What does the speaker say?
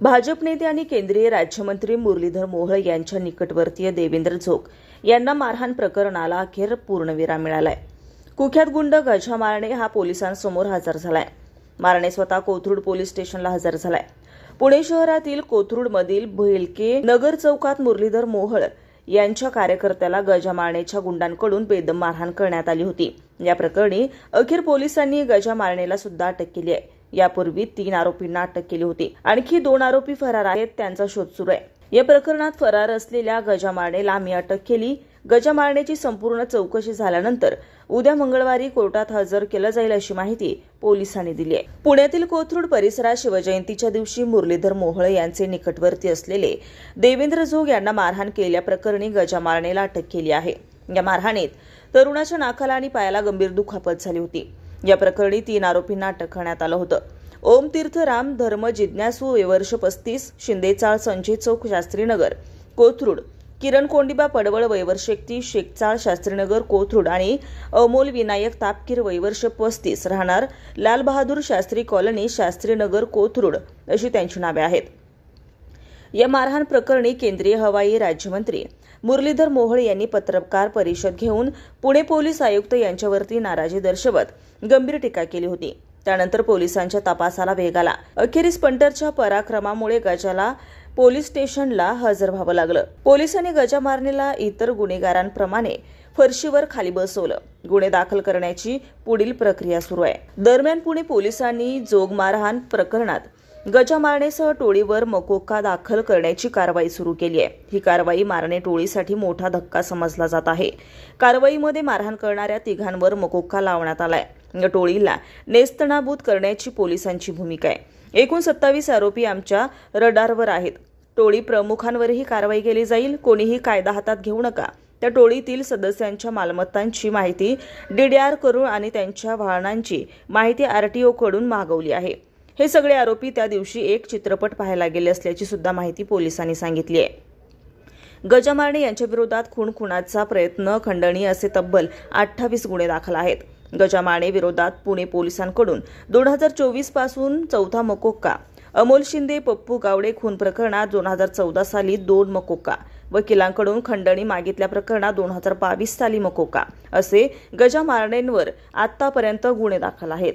भाजप नेते आणि केंद्रीय राज्यमंत्री मुरलीधर मोहोळ यांच्या निकटवर्तीय देवेंद्र झोक यांना मारहाण प्रकरणाला अखेर पूर्णविराम मिळालाय. कुख्यात गुंड गजा मारणे हा पोलिसांसमोर हजर झालाय. मारणे स्वतः कोथरूड पोलीस स्टेशनला हजर झालाय. पुणे शहरातील कोथरूडमधील भेलके नगर चौकात मुरलीधर मोहोळ यांच्या कार्यकर्त्याला गजा मारण्याच्या गुंडांकडून बेदम मारहाण करण्यात आली होती. या प्रकरणी अखेर पोलिसांनी गजा मारणेला सुद्धा अटक केली आहे. यापूर्वी तीन आरोपींना अटक केली होती. आणखी दोन आरोपी फरार आहेत त्यांचा शोध सुरू आहे. या प्रकरणात फरार असलेल्या गजामारणेला आम्ही अटक केली. गजा संपूर्ण चौकशी झाल्यानंतर उद्या मंगळवारी कोर्टात हजर केलं जाईल अशी माहिती पोलिसांनी दिली आहे. पुण्यातील कोथरूड परिसरात शिवजयंतीच्या दिवशी मुरलीधर मोहळे यांचे निकटवर्ती असलेले देवेंद्र जोग यांना मारहाण केल्याप्रकरणी प्रकरणी मारणेला अटक केली आहे. या मारहाणीत तरुणाच्या नाकाला आणि पायाला गंभीर दुखापत झाली होती. या प्रकरणी तीन आरोपींना अटक करण्यात आलं होतं. ओम तीर्थराम धर्म जिज्ञासू वर्ष पस्तीस शिंदेचाळ संजय चौक शास्त्रीनगर कोथरूड किरण कोंडिबा पडवळ वयवर्ष एकतीस शेखचाळ शास्त्रीनगर कोथरूड आणि अमोल विनायक तापकीर वयवर्ष पस्तीस राहणार लालबहादूर शास्त्री कॉलनी शास्त्रीनगर कोथरूड अशी त्यांची नावे आहेत. या मारहाण प्रकरणी केंद्रीय हवाई राज्यमंत्री मुरलीधर मोहोळ यांनी पत्रकार परिषद घेऊन पुणे पोलीस आयुक्त यांच्यावरती नाराजी दर्शवत गंभीर टीका केली होती. त्यानंतर पोलिसांच्या तपासाला वेग आला. अखेरीस पंटरच्या पराक्रमामुळे गजाला पोलीस स्टेशनला हजर व्हावं लागलं. पोलिसांनी गजा मारणीला इतर गुन्हेगारांप्रमाणे फरशीवर खाली बसवलं. गुन्हे दाखल करण्याची पुढील प्रक्रिया सुरू आहे. दरम्यान पुणे पोलिसांनी जोग मारहाण प्रकरणात गजा मारणेसह टोळीवर मकोका दाखल करण्याची कारवाई सुरू केली आहे. ही कारवाई मारणे टोळीसाठी मोठा धक्का समजला जात आहे. कारवाईमध्ये मारहाण करणाऱ्या तिघांवर मकोका लावण्यात आलाय. या टोळीला नेस्तनाबूत करण्याची पोलिसांची भूमिका आहे. एकूण सत्तावीस आरोपी आमच्या रडारवर आहेत. टोळी प्रमुखांवरही कारवाई केली जाईल. कोणीही कायदा हातात घेऊ नका. त्या टोळीतील सदस्यांच्या मालमत्तांची माहिती डीडीआर करून आणि त्यांच्या वाहनांची माहिती आरटीओकडून मागवली आहे. हे सगळे आरोपी त्या दिवशी एक चित्रपट पाहायला गेले असल्याची सुद्धा माहिती पोलिसांनी सांगितली आहे. गजा यांच्याविरोधात यांच्या विरोधात खून खुनाचा प्रयत्न खंडणीय असे तब्बल अठ्ठावीस गुन्हे दाखल आहेत. गजामाणे विरोधात पुणे पोलिसांकडून दोन हजार चोवीसपासून चौथा मकोक्का अमोल शिंदे पप्पू गावडे खून प्रकरणात दोन हजार चौदा साली दोन मकोका वकिलांकडून खंडणी मागितल्या प्रकरणात दोन हजार बावीस साली मकोका असे गजामारणेंवर आतापर्यंत गुन्हे दाखल आहेत.